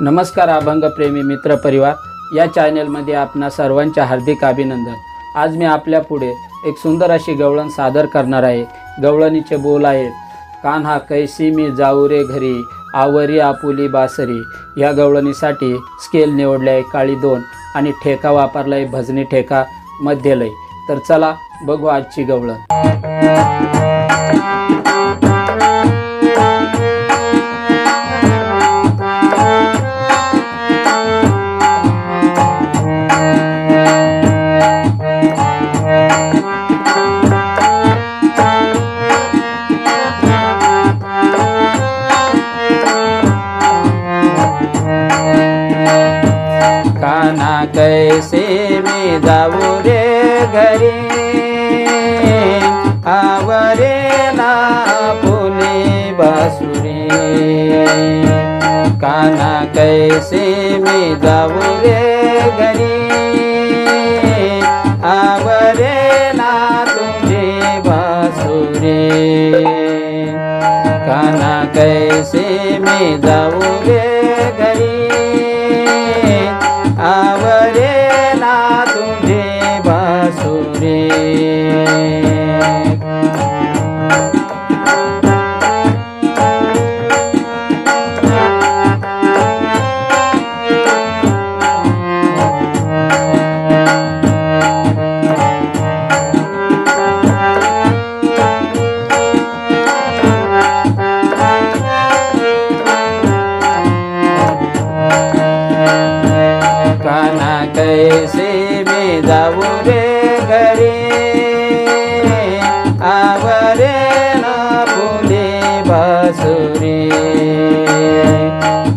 नमस्कार अभंगप्रेमी मित्रपरिवार या चॅनेलमध्ये आपणा सर्वांचे हार्दिक अभिनंदन. आज मी आपल्या पुढे एक सुंदर अशी गवळण सादर करणार आहे. गवळणीचे बोल आहेत कान्हा कैसी मी जाऊ रे घरी आवरी आपुली बासरी. या गवळणीसाठी स्केल निवडले आहे काळी दोन आणि ठेका वापरला आहे भजनी ठेका मध्यलय. तर चला बघू आजची गवळण. जाऊ रे घरी आवरे ना फुले बासुरी काना कैसे मी जाऊ रे घरी आवरे ना तुझे बासुरी काना कैसे मी जाऊ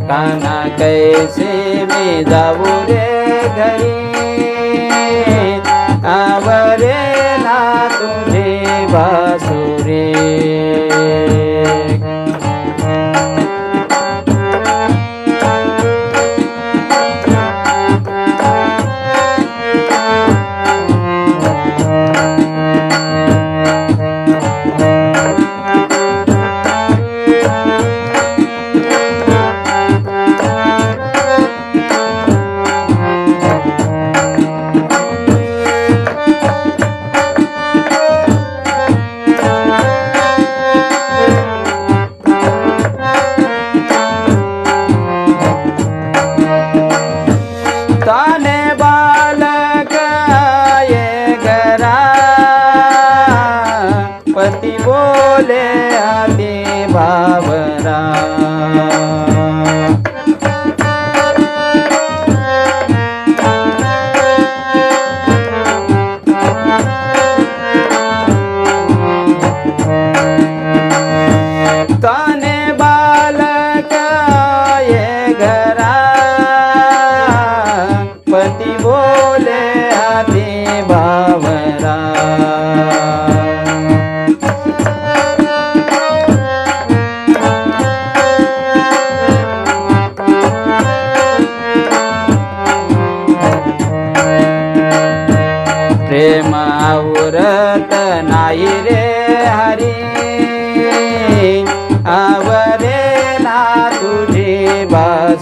કાના કૈસે મેં જાવું રે ઘરી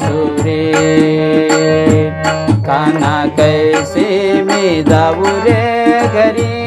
सुरे काना कैसे मी जाऊ रे घरी।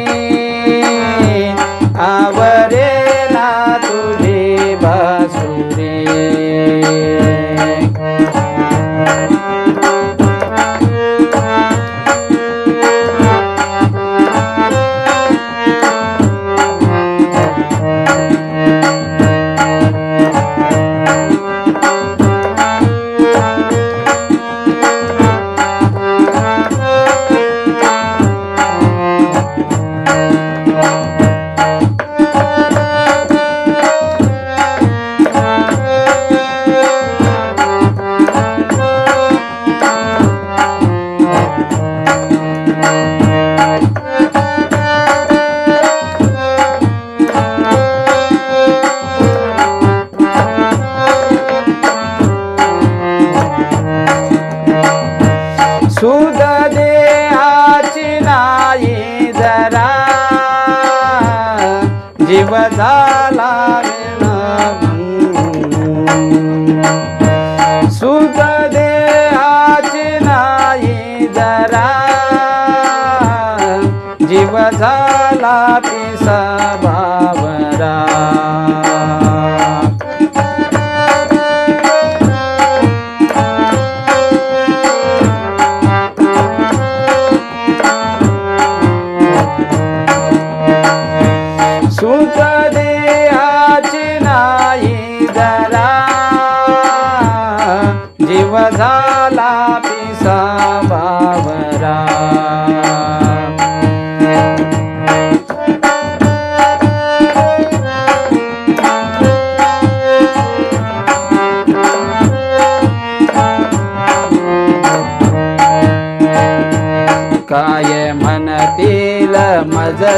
जीव झाला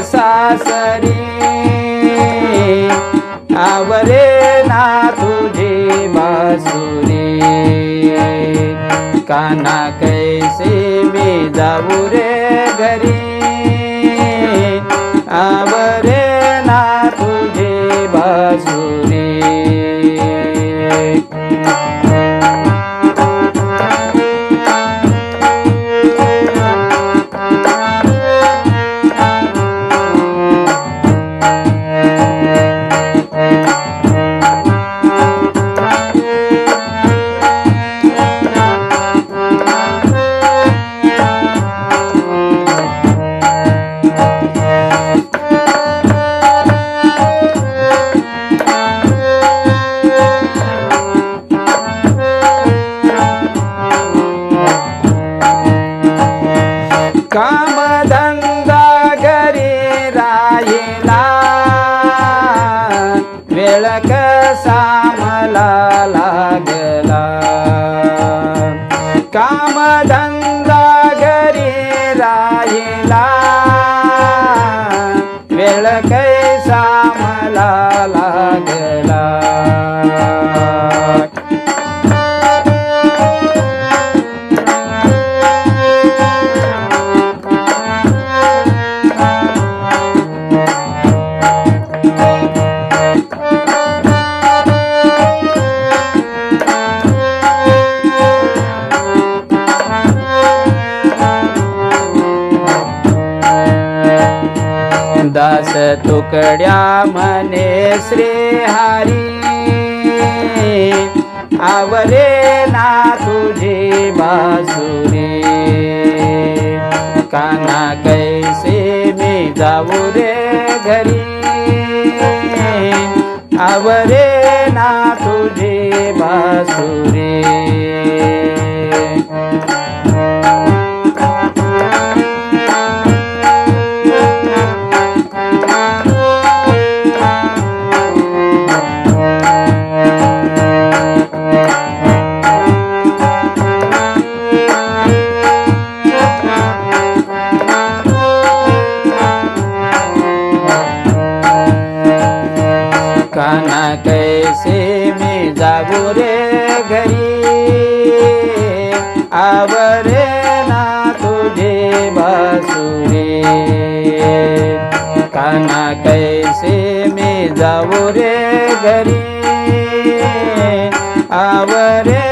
सासरी आवरे ना तुझी बासुरी काना कैसे मी जाऊ रे घरी? ಬೆಳಕ दास तुकड्या मने श्री हरी आवरे ना तुझी बासुरी काना कैसे मी जाऊ रे घरी. आवरे ના કૈસે મે જાવું રે ઘરી આવરે ના તુજે બાસુરે. કાના કૈસે મે જાવું રે ઘરી આવરે